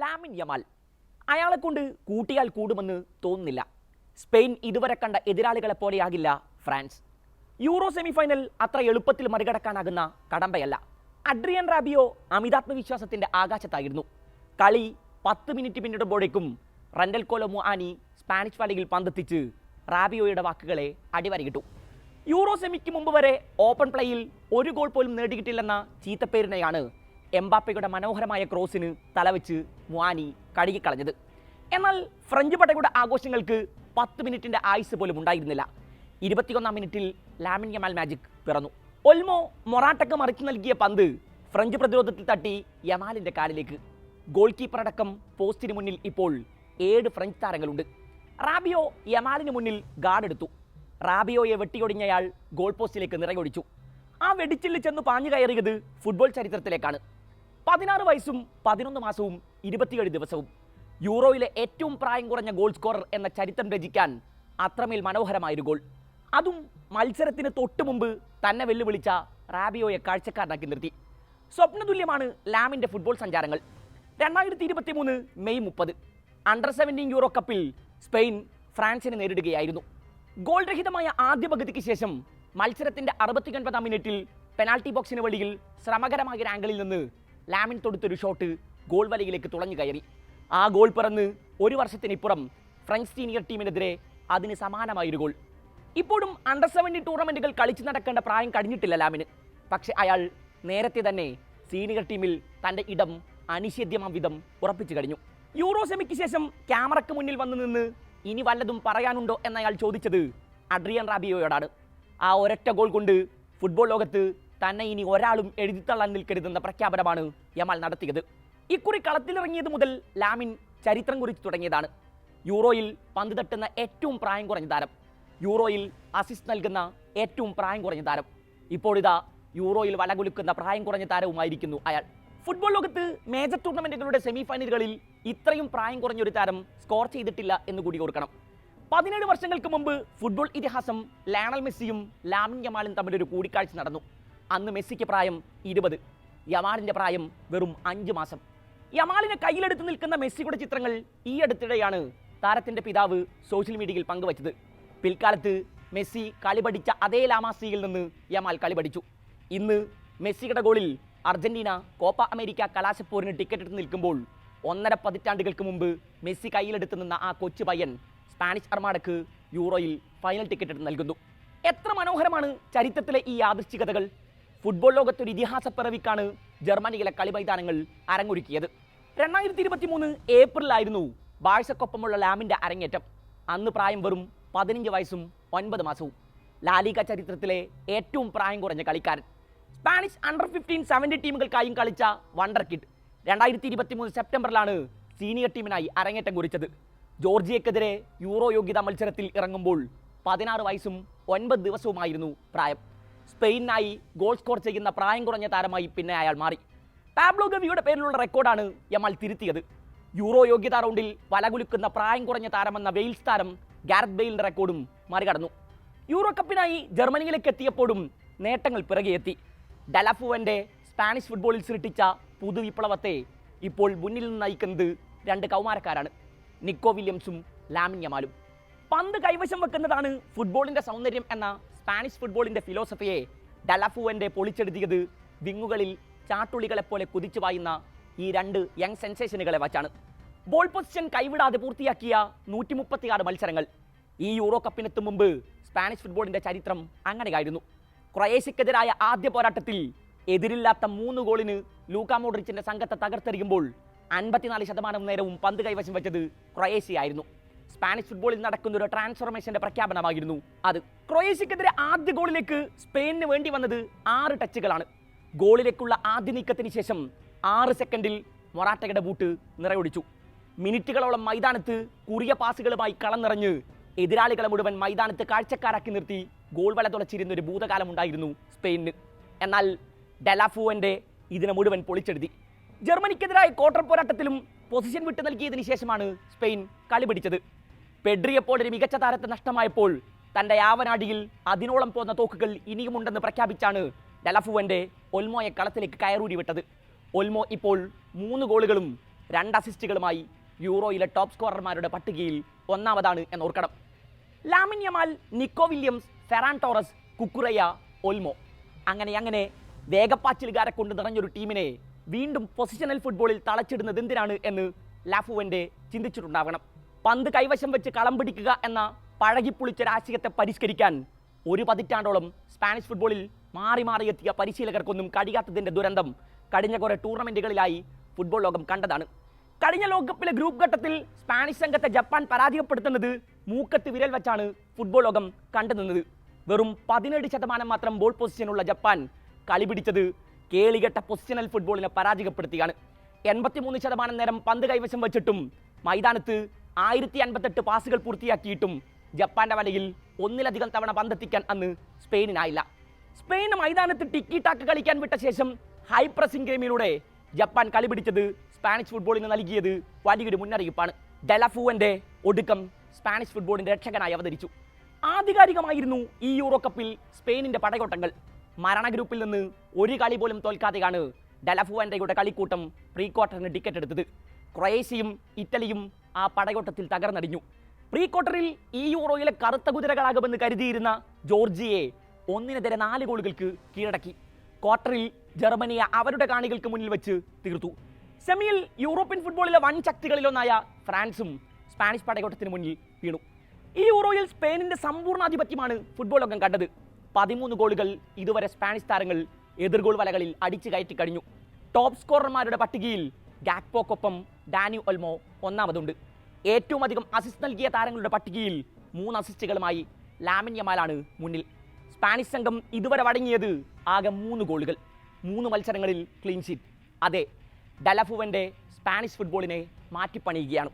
Lamine Yamal. അയാളെ കൊണ്ട് കൂട്ടിയാൽ കൂടുമെന്ന് തോന്നുന്നില്ല. സ്പെയിൻ ഇതുവരെ കണ്ട എതിരാളികളെ പോലെയാകില്ല ഫ്രാൻസ്. യൂറോ സെമിഫൈനൽ അത്ര എളുപ്പത്തിൽ മറികടക്കാനാകുന്ന കടമ്പയല്ല. അഡ്രിയൻ റാബിയോ അമിതാത്മവിശ്വാസത്തിന്റെ ആകാശത്തായിരുന്നു. കളി പത്ത് മിനിറ്റ് പിന്നിടുമ്പോഴേക്കും റണ്ടൽ കോലോ ആനി സ്പാനിഷ് വലയിൽ പന്തെത്തിച്ച് റാബിയോയുടെ വാക്കുകളെ അടിവരയിട്ടു. യൂറോ സെമിക്ക് മുമ്പ് വരെ ഓപ്പൺ പ്ലേയിൽ ഒരു ഗോൾ പോലും നേടിയിട്ടില്ലെന്ന ചീത്തപ്പേരിനെയാണ് എംബാപ്പയുടെ മനോഹരമായ ക്രോസിന് തലവെച്ച് മുവാനി കഴുകിക്കളഞ്ഞത്. എന്നാൽ ഫ്രഞ്ച് പടയുടെ ആഘോഷങ്ങൾക്ക് പത്ത് മിനിറ്റിന്റെ ആയുസ് പോലും ഉണ്ടായിരുന്നില്ല. ഇരുപത്തിയൊന്നാം മിനിറ്റിൽ ലാമിൻ യമാൽ മാജിക് പിറന്നു. ഒൽമോ മൊറാട്ടക്ക് മറിച്ചു നൽകിയ പന്ത് ഫ്രഞ്ച് പ്രതിരോധത്തിൽ തട്ടി യമാലിന്റെ കാലിലേക്ക്. ഗോൾ കീപ്പർ അടക്കം പോസ്റ്റിന് മുന്നിൽ ഇപ്പോൾ ഏഴ് ഫ്രഞ്ച് താരങ്ങളുണ്ട്. റാബിയോ യമാലിന് മുന്നിൽ ഗാർഡെടുത്തു റാബിയോയെ വെട്ടിയൊടിഞ്ഞയാൾ ഗോൾ പോസ്റ്റിലേക്ക് നിറയൊടിച്ചു. ആ വെടിച്ചില്ല് ചെന്ന് പാഞ്ഞു കയറിയത് ഫുട്ബോൾ ചരിത്രത്തിലേക്കാണ്. പതിനാറ് വയസ്സും പതിനൊന്ന് മാസവും ഇരുപത്തിയേഴ് ദിവസവും. യൂറോയിലെ ഏറ്റവും പ്രായം കുറഞ്ഞ ഗോൾ സ്കോറർ എന്ന ചരിത്രം രചിക്കാൻ അത്രമേൽ മനോഹരമായൊരു ഗോൾ. അതും മത്സരത്തിന് തൊട്ടു മുമ്പ് തന്നെ വെല്ലുവിളിച്ച റാബിയോയെ കാഴ്ചക്കാരനാക്കി നിർത്തി. സ്വപ്നതുല്യമാണ് ലാമിന്റെ ഫുട്ബോൾ സഞ്ചാരങ്ങൾ. രണ്ടായിരത്തി ഇരുപത്തി മൂന്ന് മെയ് മുപ്പത് അണ്ടർ സെവന്റീൻ യൂറോ കപ്പിൽ സ്പെയിൻ ഫ്രാൻസിനെ നേരിടുകയായിരുന്നു. ഗോൾ രഹിതമായ ആദ്യ പകുതിക്ക് ശേഷം മത്സരത്തിന്റെ അറുപത്തിയൊൻപതാം മിനിറ്റിൽ പെനാൾട്ടി ബോക്സിന് വെളിയിൽ ശ്രമകരമായ ഒരു ആംഗിളിൽ നിന്ന് ലാമിൻ തൊടുത്തൊരു ഷോട്ട് ഗോൾ വലയിലേക്ക് തുളഞ്ഞു കയറി. ആ ഗോൾ പിറന്ന് ഒരു വർഷത്തിനിപ്പുറം ഫ്രഞ്ച് സീനിയർ ടീമിനെതിരെ അതിന് സമാനമായൊരു ഗോൾ. ഇപ്പോഴും അണ്ടർ സെവന്റീൻ ടൂർണമെന്റുകൾ കളിച്ചു നടക്കേണ്ട പ്രായം കഴിഞ്ഞിട്ടില്ല ലാമിന്. പക്ഷേ അയാൾ നേരത്തെ തന്നെ സീനിയർ ടീമിൽ തന്റെ ഇടം അനിഷേധ്യമാം വിധം ഉറപ്പിച്ചു കഴിഞ്ഞു. യൂറോ സെമിക്ക് ശേഷം ക്യാമറയ്ക്ക് മുന്നിൽ വന്നു നിന്ന് ഇനി വല്ലതും പറയാനുണ്ടോ എന്നയാൾ ചോദിച്ചത് അഡ്രിയൻ റാബിയോയോടാണ്. ആ ഒരൊറ്റ ഗോൾ കൊണ്ട് ഫുട്ബോൾ ലോകത്ത് തന്നെ ഇനി ഒരാളും എഴുതിത്തള്ളാൻ നിൽക്കരുതെന്ന പ്രഖ്യാപനമാണ് യമാൽ നടത്തിയത്. ഇക്കുറി കളത്തിലിറങ്ങിയത് മുതൽ ലാമിൻ ചരിത്രം കുറിച്ച് തുടങ്ങിയതാണ്. യൂറോയിൽ പന്ത് തട്ടുന്ന ഏറ്റവും പ്രായം കുറഞ്ഞ താരം. യൂറോയിൽ അസിസ്റ്റ് നൽകുന്ന ഏറ്റവും പ്രായം കുറഞ്ഞ താരം. ഇപ്പോഴിതാ യൂറോയിൽ വലകുലുക്കുന്ന പ്രായം കുറഞ്ഞ താരവുമായിരിക്കുന്നു അയാൾ. ഫുട്ബോൾ ലോകത്ത് മേജർ ടൂർണമെന്റുകളുടെ സെമി ഫൈനലുകളിൽ ഇത്രയും പ്രായം കുറഞ്ഞ ഒരു താരം സ്കോർ ചെയ്തിട്ടില്ല എന്ന് കൂടി കൊടുക്കണം പതിനേഴ് വർഷങ്ങൾക്ക് മുമ്പ് ഫുട്ബോൾ ഇതിഹാസം ലയണൽ മെസ്സിയും ലാമിൻ യമാലും തമ്മിലൊരു കൂടിക്കാഴ്ച നടന്നു. അന്ന് മെസ്സിക്ക് പ്രായം ഇരുപത്. യമാലിന്റെ പ്രായം വെറും അഞ്ച് മാസം. യമാലിനെ കയ്യിലെടുത്ത് നിൽക്കുന്ന മെസ്സിയുടെ ചിത്രങ്ങൾ ഈ അടുത്തിടെയാണ് താരത്തിന്റെ പിതാവ് സോഷ്യൽ മീഡിയയിൽ പങ്കുവച്ചത്. പിൽക്കാലത്ത് മെസ്സി കളി പഠിച്ച അതേ ലാമാസിയിൽ നിന്ന് യമാൽ കളി പഠിച്ചു. ഇന്ന് മെസ്സിയുടെ ഗോളിൽ അർജന്റീന കോപ്പ അമേരിക്ക കലാശപ്പോരിന് ടിക്കറ്റ് എടുത്ത് നിൽക്കുമ്പോൾ ഒന്നര പതിറ്റാണ്ടുകൾക്ക് മുമ്പ് മെസ്സി കയ്യിലെടുത്ത് നിന്ന ആ കൊച്ചു പയ്യൻ സ്പാനിഷ് അർമാഡക്ക് യൂറോയിൽ ഫൈനൽ ടിക്കറ്റ് എടുത്ത് നൽകുന്നു. എത്ര മനോഹരമാണ് ചരിത്രത്തിലെ ഈ യാദൃശ്ചികതകൾ. ഫുട്ബോൾ ലോകത്തൊരു ഇതിഹാസ പിറവിക്കാണ് ജർമ്മനിയിലെ കളി മൈതാനങ്ങൾ അരങ്ങൊരുക്കിയത്. രണ്ടായിരത്തി ഇരുപത്തി മൂന്ന് ഏപ്രിലായിരുന്നു ബാഴ്സക്കൊപ്പമുള്ള ലാമിന്റെ അരങ്ങേറ്റം. അന്ന് പ്രായം വെറും പതിനഞ്ച് വയസ്സും ഒൻപത് മാസവും. ലാലിക ചരിത്രത്തിലെ ഏറ്റവും പ്രായം കുറഞ്ഞ കളിക്കാരൻ. സ്പാനിഷ് അണ്ടർ ഫിഫ്റ്റീൻ സെവന്റി ടീമുകൾക്കായും കളിച്ച വണ്ടർ കിഡ്. രണ്ടായിരത്തി ഇരുപത്തി മൂന്ന് സെപ്റ്റംബറിലാണ് സീനിയർ ടീമിനായി അരങ്ങേറ്റം കുറിച്ചത്. ജോർജിയക്കെതിരെ യൂറോ യോഗ്യതാ മത്സരത്തിൽ ഇറങ്ങുമ്പോൾ പതിനാറ് വയസ്സും ഒൻപത് ദിവസവുമായിരുന്നു പ്രായം. സ്പെയിനിനായി ഗോൾ സ്കോർ ചെയ്യുന്ന പ്രായം കുറഞ്ഞ താരമായി പിന്നെ അയാൾ മാറി. പാബ്ലോ ഗവിയുടെ പേരിലുള്ള റെക്കോർഡാണ് യമാൽ തിരുത്തിയത്. യൂറോ യോഗ്യതാ റൗണ്ടിൽ വലകുലുക്കുന്ന പ്രായം കുറഞ്ഞ താരമെന്ന വെയിൽസ് താരം ഗാരത് ബെയിലിന്റെ റെക്കോർഡും മറികടന്നു. യൂറോ കപ്പിനായി ജർമ്മനിയിലേക്ക് എത്തിയപ്പോഴും നേട്ടങ്ങൾ പിറകെ എത്തി ഡലഫുവന്റെ സ്പാനിഷ് ഫുട്ബോളിൽ സൃഷ്ടിച്ച പുതുവിപ്ലവത്തെ ഇപ്പോൾ മുന്നിൽ നിന്ന് നയിക്കുന്നത് രണ്ട് കൗമാരക്കാരാണ് നിക്കോ വില്യംസും ലാമിൻ യമാലും. പന്ത് കൈവശം വെക്കുന്നതാണ് ഫുട്ബോളിന്റെ സൗന്ദര്യം എന്ന സ്പാനിഷ് ഫുട്ബോളിന്റെ ഫിലോസഫിയെ ഡലഫുവന്റെ പൊളിച്ചെടുത്തിയത് വിങ്ങുകളിൽ ചാട്ടുളികളെ പോലെ കുതിച്ചു പായുന്ന ഈ രണ്ട് യങ് സെൻസേഷനുകളെ വച്ചാണ്. ബോൾ പൊസിഷൻ കൈവിടാതെ പൂർത്തിയാക്കിയ നൂറ്റി മുപ്പത്തിയാറ് മത്സരങ്ങൾ. ഈ യൂറോ കപ്പിനെത്തും മുമ്പ് സ്പാനിഷ് ഫുട്ബോളിന്റെ ചരിത്രം അങ്ങനെയായിരുന്നു. ക്രൊയേഷ്യക്കെതിരായ ആദ്യ പോരാട്ടത്തിൽ എതിരില്ലാത്ത മൂന്ന് ഗോളിന് ലൂക്ക മോഡ്രിച്ചിന്റെ സംഘത്തെ തകർത്തെറിയുമ്പോൾ അൻപത്തിനാല് ശതമാനം നേരവും പന്ത് കൈവശം വെച്ചത് ക്രൊയേഷ്യയായിരുന്നു. സ്പാനിഷ് ഫുട്ബോളിൽ നടക്കുന്ന ഒരു ട്രാൻസ്ഫോർമേഷന്റെ പ്രഖ്യാപനമായിരുന്നു അത്. ക്രൊയേഷ്യക്കെതിരെ ആദ്യ ഗോളിലേക്ക് സ്പെയിനിന് വേണ്ടി വന്നത് ആറ് ടച്ചുകളാണ്. ഗോളിലേക്കുള്ള ആദ്യ നീക്കത്തിന് ശേഷം ആറ് സെക്കൻഡിൽ മൊറാട്ടയുടെ ബൂട്ട് നിറയൊടിച്ചു. മിനിറ്റുകളോളം മൈതാനത്ത് കുറിയ പാസുകളുമായി കളം നിറഞ്ഞ് എതിരാളികളെ മുഴുവൻ മൈതാനത്ത് കാഴ്ചക്കാരാക്കി നിർത്തി ഗോൾ വല തുളച്ചിരുന്ന ഒരു ഭൂതകാലമുണ്ടായിരുന്നു സ്പെയിനിന്. എന്നാൽ ഡെലാഫുവന്റെ ഇതിനെ മുഴുവൻ പൊളിച്ചെഴുതി ജർമ്മനിക്കെതിരായ ക്വാർട്ടർ പോരാട്ടത്തിലും പൊസിഷൻ വിട്ടു നൽകിയതിനു ശേഷമാണ് സ്പെയിൻ കളി പിടിച്ചത്. പെഡ്രിയപ്പോൾ ഒരു മികച്ച താരത്തെ നഷ്ടമായപ്പോൾ തന്റെ യാവനാടിയിൽ അതിനോളം പോന്ന തോക്കുകൾ ഇനിയുമുണ്ടെന്ന് പ്രഖ്യാപിച്ചാണ് ഡലഫുവന്റെ ഒൽമോയെ കളത്തിലേക്ക് കയറൂരി വിട്ടത് ഒൽമോ ഇപ്പോൾ മൂന്ന് ഗോളുകളും രണ്ട് അസിസ്റ്റുകളുമായി യൂറോയിലെ ടോപ്പ് സ്കോറർമാരുടെ പട്ടികയിൽ ഒന്നാമതാണ് എന്നോർക്കണം. Lamine Yamal Nico Williams Ferran Torres Cucurella Olmo. അങ്ങനെ അങ്ങനെ വേഗപ്പാച്ചിലുകാരെ കൊണ്ട് നിറഞ്ഞൊരു ടീമിനെ വീണ്ടും പൊസിഷണൽ ഫുട്ബോളിൽ തളച്ചിടുന്നത് എന്തിനാണ് എന്ന് ലാഫുവന്റെ ചിന്തിച്ചിട്ടുണ്ടാവണം. പന്ത് കൈവശം വെച്ച് കളം പിടിക്കുക എന്ന പഴകിപ്പുളിച്ചൊരാശയത്തെ പരിഷ്കരിക്കാൻ ഒരു പതിറ്റാണ്ടോളം സ്പാനിഷ് ഫുട്ബോളിൽ മാറി മാറി എത്തിയ പരിശീലകർക്കൊന്നും കഴിയാത്തതിന്റെ ദുരന്തം കഴിഞ്ഞ കുറെ ടൂർണമെന്റുകളിലായി ഫുട്ബോൾ ലോകം കണ്ടതാണ്. കഴിഞ്ഞ ലോകകപ്പിലെ ഗ്രൂപ്പ് ഘട്ടത്തിൽ സ്പാനിഷ് സംഘത്തെ ജപ്പാൻ പരാജയപ്പെടുത്തുന്നത് മൂക്കത്ത് വിരൽ വെച്ചാണ് ഫുട്ബോൾ ലോകം കണ്ടുനിന്നത് വെറും പതിനേഴ് ശതമാനം മാത്രം ബോൾ പൊസിഷനുള്ള ജപ്പാൻ കളി പിടിച്ചത് കേളികെട്ട പൊസിഷണൽ ഫുട്ബോളിനെ പരാജയപ്പെടുത്തിയാണ്. എൺപത്തിമൂന്ന് ശതമാനം നേരം പന്ത് കൈവശം വെച്ചിട്ടും മൈതാനത്ത് ആയിരത്തി അൻപത്തെട്ട് പാസുകൾ പൂർത്തിയാക്കിയിട്ടും ജപ്പാന്റെ വലയിൽ ഒന്നിലധികം തവണ പന്തെത്തിക്കാൻ അന്ന് സ്പെയിനിനായില്ല. സ്പെയിൻ മൈതാനത്ത് ടിക്കി ടാക്ക് കളിക്കാൻ വിട്ട ശേഷം ഹൈ പ്രസിംഗ് ഗെയിമിലൂടെ ജപ്പാൻ കളി പിടിച്ചത് സ്പാനിഷ് ഫുട്ബോളിന് നൽകിയത് വലിയൊരു മുന്നറിയിപ്പാണ്. ഡെലഫുവന്റെ ഒടുക്കം സ്പാനിഷ് ഫുട്ബോളിന്റെ രക്ഷകനായി അവതരിച്ചു. ആധികാരികമായിരുന്നു ഈ യൂറോ കപ്പിൽ സ്പെയിനിന്റെ പടയോട്ടങ്ങൾ. മരണ ഗ്രൂപ്പിൽ നിന്ന് ഒരു കളി പോലും തോൽക്കാതെയാണ് ഡെലഫുവന്റെയുടെ കളിക്കൂട്ടം പ്രീ ക്വാർട്ടറിന് ടിക്കറ്റ് എടുത്തത്. ക്രൊയേഷ്യയും ഇറ്റലിയും ആ പടയോട്ടത്തിൽ തകർന്നടിഞ്ഞു. പ്രീ ക്വാർട്ടറിൽ ഈ യൂറോയിലെ കറുത്ത കുതിരകളാകുമെന്ന് കരുതിയിരുന്ന ജോർജിയെ ഒന്നിനെതിരെ നാല് ഗോളുകൾക്ക് കീഴടക്കി. ക്വാർട്ടറിൽ ജർമ്മനിയെ അവരുടെ കാണികൾക്ക് മുന്നിൽ വെച്ച് തീർത്തു. സെമിയിൽ യൂറോപ്യൻ ഫുട്ബോളിലെ വൻ ശക്തികളിലൊന്നായ ഫ്രാൻസും സ്പാനിഷ് പടയോട്ടത്തിന് മുന്നിൽ വീണു. ഈ യൂറോയിൽ സ്പെയിനിന്റെ സമ്പൂർണാധിപത്യമാണ് ഫുട്ബോൾ ലോകം കണ്ടത്. പതിമൂന്ന് ഗോളുകൾ ഇതുവരെ സ്പാനിഷ് താരങ്ങൾ എതിർഗോൾ വലകളിൽ അടിച്ചു കയറ്റി കഴിഞ്ഞു. ടോപ് സ്കോറർമാരുടെ പട്ടികയിൽ ഗാക്പോക്കൊപ്പം ഡാനി ഒൽമോ ഒന്നാമതുണ്ട്. ഏറ്റവും അധികം അസിസ്റ്റ് നൽകിയ താരങ്ങളുടെ പട്ടികയിൽ മൂന്ന് അസിസ്റ്റുകളുമായി ലാമിൻ യമാലാണ് മുന്നിൽ. സ്പാനിഷ് സംഘം ഇതുവരെ വഴങ്ങിയത് ആകെ മൂന്ന് ഗോളുകൾ മൂന്ന് മത്സരങ്ങളിൽ ക്ലീൻ ഷീറ്റ് അതെ ഡലഫുവന്റെ സ്പാനിഷ് ഫുട്ബോളിനെ മാറ്റിപ്പണിയുകയാണ്.